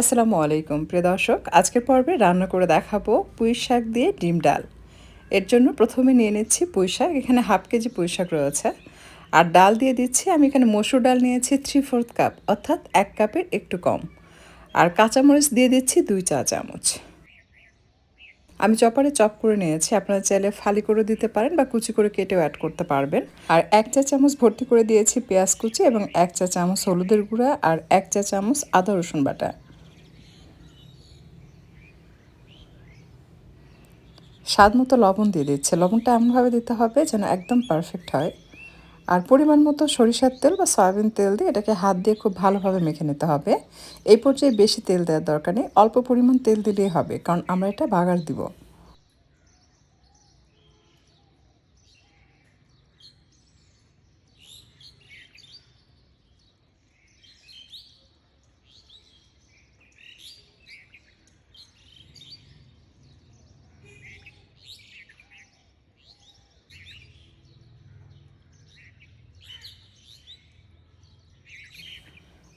আসসালামু আলাইকুম, প্রিয় দর্শক। আজকের পর্বে রান্না করে দেখাবো পুঁই শাক দিয়ে ডিম ডাল। এর জন্য প্রথমে নিয়ে নিচ্ছি পুঁই শাক, এখানে হাফ কেজি পুঁই শাক রয়েছে। আর ডাল দিয়ে দিচ্ছি, আমি এখানে মসুর ডাল নিয়েছি থ্রি ফোর্থ কাপ অর্থাৎ এক কাপের একটু কম। আর কাঁচামরিচ দিয়ে দিচ্ছি দুই চা চামচ। আমি চপারে চপ করে নিয়েছি, আপনারা চাইলে ফালি করে দিতে পারেন বা কুচি করে কেটেও অ্যাড করতে পারবেন। আর এক চা চামচ ভর্তি করে দিয়েছি পেঁয়াজ কুচি এবং এক চা চামচ হলুদের গুঁড়া আর এক চা চামচ আদা রসুন বাটা। স্বাদ মতো লবণ দিয়ে দিচ্ছে। লবণটা এমনভাবে দিতে হবে যেন একদম পারফেক্ট হয়। আর পরিমাণ মতো সরিষার তেল বা সয়াবিন তেল দিয়ে এটাকে হাত দিয়ে খুব ভালোভাবে মেখে নিতে হবে। এই পর্যায়ে বেশি তেল দেওয়ার দরকার নেই। অল্প পরিমাণ তেল দিলেই হবে, কারণ আমরা এটা বাগার দিব।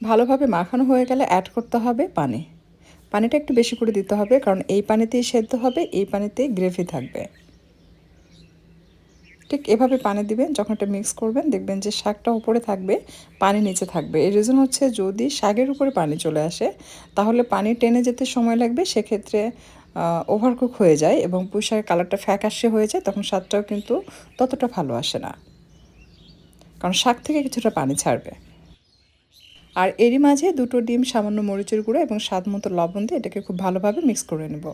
ভালোভাবে মাখানো হয়ে গেলে অ্যাড করতে হবে পানি। পানিটা একটু বেশি করে দিতে হবে, কারণ এই পানিতেই সেদ্ধ হবে, এই পানিতেই গ্রেভি থাকবে। ঠিক এভাবে পানি দিবেন, যখন এটা মিক্স করবেন, দেখবেন যে শাকটা উপরে থাকবে, পানি নিচে থাকবে। এর রিজন হচ্ছে যদি শাকের উপরে পানি চলে আসে, তাহলে পানি টেনে যেতে সময় লাগবে, সেক্ষেত্রে ওভারকুক হয়ে যায় এবং পুঁই শাকের কালারটা ফ্যাকাশে হয়ে যায়, তখন স্বাদটাও কিন্তু ততটা ভালো আসে না। কারণ শাক থেকে কিছুটা পানি ছাড়বে। আর এরই মাঝে দুটো ডিম, সামান্য মরিচের গুঁড়ো এবং স্বাদ মতো লবণ দিয়ে এটাকে খুব ভালোভাবে মিক্স করে নেব।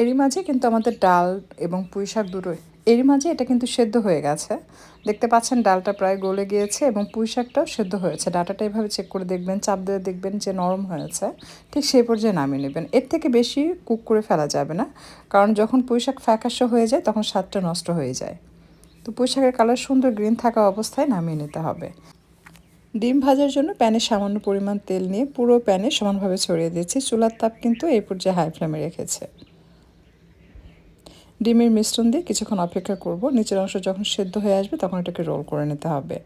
এরই মাঝে কিন্তু আমাদের ডাল এবং পুঁই শাক দুটোই এরই মাঝে এটা কিন্তু সেদ্ধ হয়ে গেছে। দেখতে পাচ্ছেন ডালটা প্রায় গলে গিয়েছে এবং পুঁই শাকটাও সেদ্ধ হয়েছে। ডাটাটা এভাবে চেক করে দেখবেন, চাপ দিয়ে দেখবেন যে নরম হয়েছে। ঠিক সেই পর্যায়ে নামিয়ে নেবেন। এর থেকে বেশি কুক করে ফেলা যাবে না। কারণ যখন পুঁই শাক ফ্যাকাশো হয়ে যায়, তখন স্বাদটা নষ্ট হয়ে যায়। তো পুঁই শাকের কালার সুন্দর গ্রিন থাকা অবস্থায় নামিয়ে নিতে হবে। ডিম ভাজার জন্য প্যানে সামান্য পরিমাণ তেল নিয়ে পুরো প্যানে সমানভাবে ছড়িয়ে দিয়েছি। চুলার তাপ কিন্তু এই পর্যায়ে হাই ফ্লেমে রেখেছে। ডিমের মিশ্রণ দিয়ে কিছুক্ষণ অপেক্ষা করব। নিচের অংশ যখন সেদ্ধ হয়ে আসবে তখন এটাকে রোল করে নিতে হবে।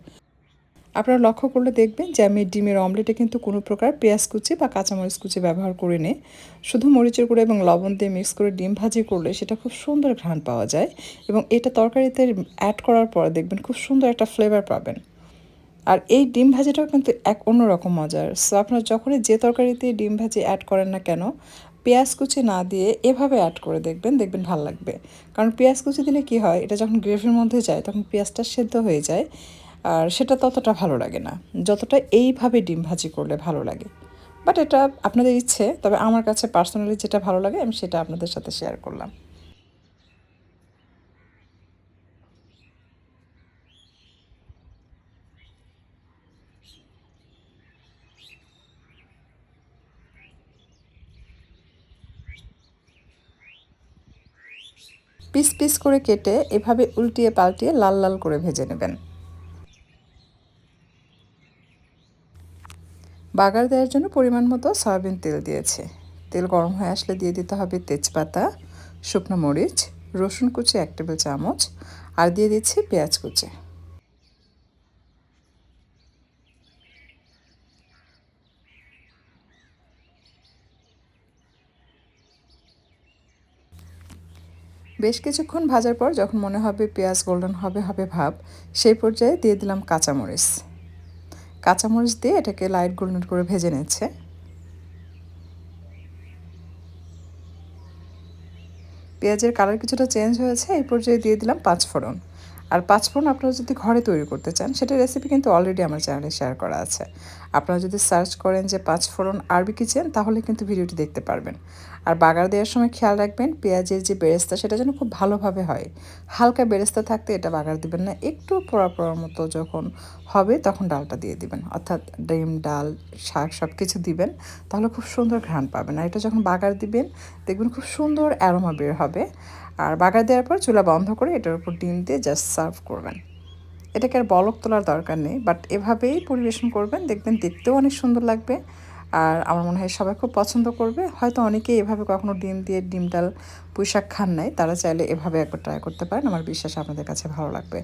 আপনারা লক্ষ্য করলে দেখবেন যে আমি ডিমের অমলেটে কিন্তু কোনো প্রকার পেঁয়াজ কুচি বা কাঁচামরিচ কুচি ব্যবহার করিনি। শুধু মরিচের গুঁড়ো এবং লবণ দিয়ে মিক্স করে ডিম ভাজি করলে সেটা খুব সুন্দর ঘ্রাণ পাওয়া যায় এবং এটা তরকারিতে অ্যাড করার পর দেখবেন খুব সুন্দর একটা ফ্লেভার পাবেন। আর এই ডিম ভাজিটাও কিন্তু এক অন্যরকম মজার। সো আপনারা যখনই যে তরকারিতে ডিম ভাজি অ্যাড করেন না কেন পেঁয়াজ কুচি না দিয়ে এভাবে অ্যাড করে দেখবেন দেখবেন ভালো লাগবে। কারণ পেঁয়াজ কুচি দিলে কি হয়, এটা যখন গ্রেভির মধ্যে যায়, তখন পেঁয়াজটা সেদ্ধ হয়ে যায়, আর সেটা ততটা ভালো লাগে না। যতটা এইভাবে ডিম ভাজি করলে ভালো লাগে। বাট এটা আপনাদের ইচ্ছে, তবে আমার কাছে পার্সোনালি যেটা ভালো লাগে, আমি সেটা আপনাদের সাথে শেয়ার করলাম। পিস পিস করে কেটে এভাবে উল্টিয়ে পাল্টিয়ে লাল লাল করে ভেজে নেবেন। বাগার দেওয়ার জন্য পরিমাণ মতো সয়াবিন তেল দিয়েছে। তেল গরম হয়ে আসলে দিয়ে দিতে হবে তেজপাতা, শুকনো মরিচ, রসুন কুচি এক টেবিল চামচ, আর দিয়ে দিচ্ছি পেঁয়াজ কুচি। বেশ কিছুক্ষণ ভাজার পর যখন মনে হবে পেঁয়াজ গোল্ডেন হবে হবে ভাব, সেই পর্যায়ে দিয়ে দিলাম কাঁচামরিচ। কাঁচামরিচ দিয়ে এটাকে লাইট গোল্ডেন করে ভেজে নিচ্ছে। পেঁয়াজের কালার কিছুটা চেঞ্জ হয়েছে, এই পর্যায়ে দিয়ে দিলাম পাঁচ ফোড়ন আর পাঁচফোড়ন আপনারা যদি ঘরে তৈরি করতে চান, সেটা রেসিপি কিন্তু অলরেডি আমার চ্যানেলে শেয়ার করা আছে। আপনারা যদি সার্চ করেন যে পাঁচ পাঁচফোড়ন আরবি কিচেন, তাহলে কিন্তু ভিডিওটি দেখতে পারবেন। আর বাগার দেওয়ার সময় খেয়াল রাখবেন, পেঁয়াজের যে বেরেস্তা, সেটা যেন খুব ভালোভাবে হয়। হালকা বেরেস্তা থাকতে এটা বাগার দিবেন না, একটু পোড়া পোড়ার মতো যখন হবে তখন ডালটা দিয়ে দিবেন। অর্থাৎ ডিম, ডাল, শাক সব কিছু দিবেন, তাহলে খুব সুন্দর ঘ্রাণ পাবেন। আর এটা যখন বাগার দিবেন, দেখবেন খুব সুন্দর অ্যারোমা বের হবে। আর বাগার দেওয়ার পর চুলা বন্ধ করে এটার উপর ডিম দিয়ে জাস্ট সার্ভ করবেন। এটাকে আর বলক তোলার দরকার নেই বাট এভাবেই পরিবেশন করবেন, দেখবেন দেখতেও অনেক সুন্দর লাগবে। আর আমার মনে হয় সবাই খুব পছন্দ করবে। হয়তো অনেকেই এভাবে কখনো ডিম দিয়ে ডিম ডাল পুঁশাক খান নাই, তারা চাইলে এভাবে একবার ট্রাই করতে পারেন। আমার বিশ্বাস আপনাদের কাছে ভালো লাগবে।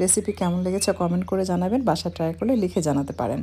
রেসিপি কেমন লেগেছে কমেন্ট করে জানাবেন বাসা ট্রাই করলে লিখে জানাতে পারেন।